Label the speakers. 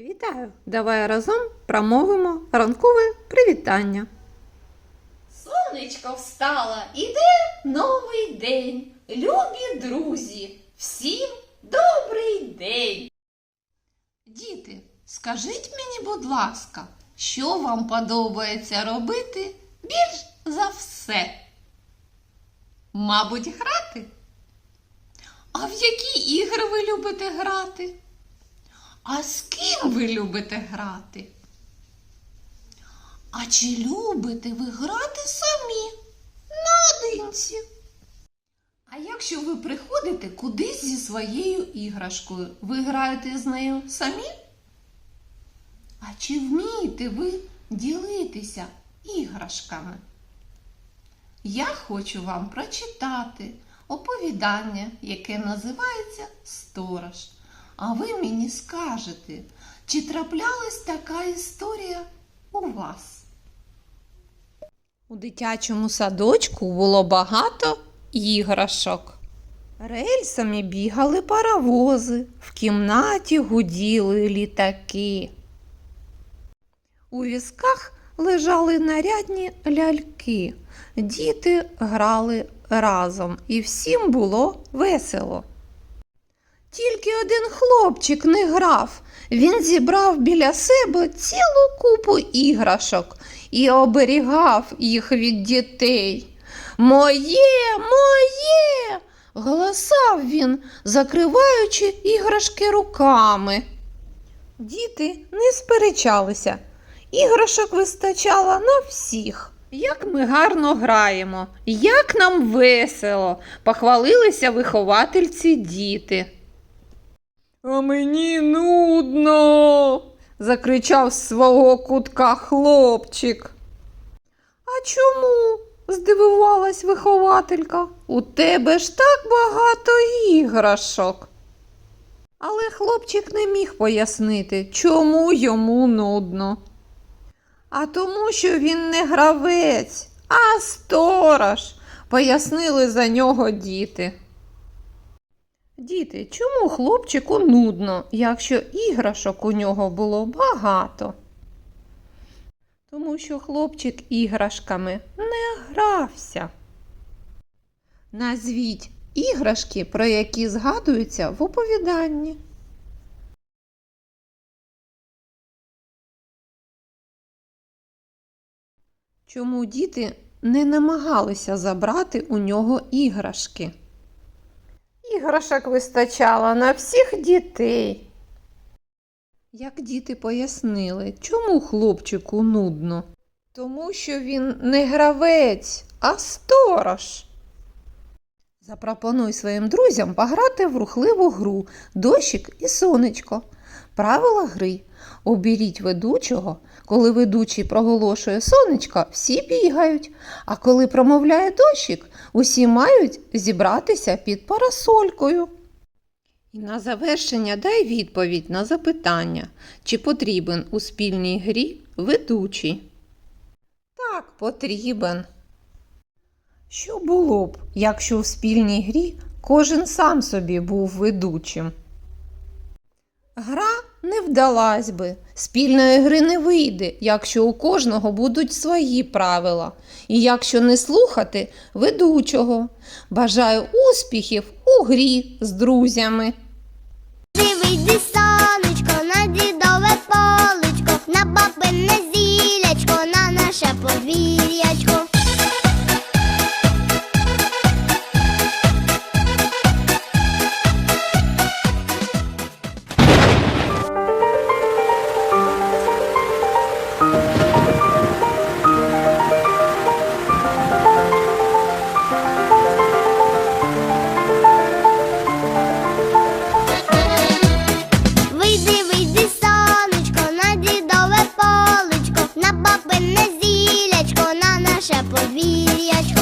Speaker 1: Вітаю! Давай разом промовимо ранкове привітання.
Speaker 2: Сонечко встало, іде новий день. Любі друзі, всім добрий день. Діти, скажіть мені, будь ласка, що вам подобається робити більш за все? Мабуть, грати? А в які ігри ви любите грати? А з ким ви любите грати? А чи любите ви грати самі наодинці? А якщо ви приходите кудись зі своєю іграшкою, ви граєте з нею самі? А чи вмієте ви ділитися іграшками? Я хочу вам прочитати оповідання, яке називається Сторож. А ви мені скажете, чи траплялась така історія у вас?
Speaker 1: У дитячому садочку було багато іграшок. Рельсами бігали паровози, в кімнаті гуділи літаки. У візках лежали нарядні ляльки. Діти грали разом, і всім було весело. Тільки один хлопчик не грав. Він зібрав біля себе цілу купу іграшок і оберігав їх від дітей. Моє, моє. голосав він, закриваючи іграшки руками. Діти не сперечалися. Іграшок вистачало на всіх. Як ми гарно граємо, як нам весело, похвалилися виховательці діти. А мені нудно, закричав з свого кутка хлопчик. А чому? здивувалась вихователька. У тебе ж так багато іграшок. Але хлопчик не міг пояснити, чому йому нудно. А тому, що він не гравець, а сторож, пояснили за нього діти. Діти, чому хлопчику нудно, якщо іграшок у нього було багато? Тому що хлопчик іграшками не грався. Назвіть іграшки, про які згадуються в оповіданні. Чому діти не намагалися забрати у нього іграшки? Іграшок вистачало на всіх дітей. Як діти пояснили, чому хлопчику нудно? Тому що він не гравець, а сторож. Запропонуй своїм друзям пограти в рухливу гру дощик і сонечко. Правила гри. Оберіть ведучого. Коли ведучий проголошує сонечко, всі бігають, а коли промовляє дощик, усі мають зібратися під парасолькою. І на завершення дай відповідь на запитання, чи потрібен у спільній грі ведучий. Так, потрібен. Що було б, якщо в спільній грі кожен сам собі був ведучим? Гра не вдалась би, спільної гри не вийде, якщо у кожного будуть свої правила, і якщо не слухати ведучого. Бажаю успіхів у грі з друзями.
Speaker 3: María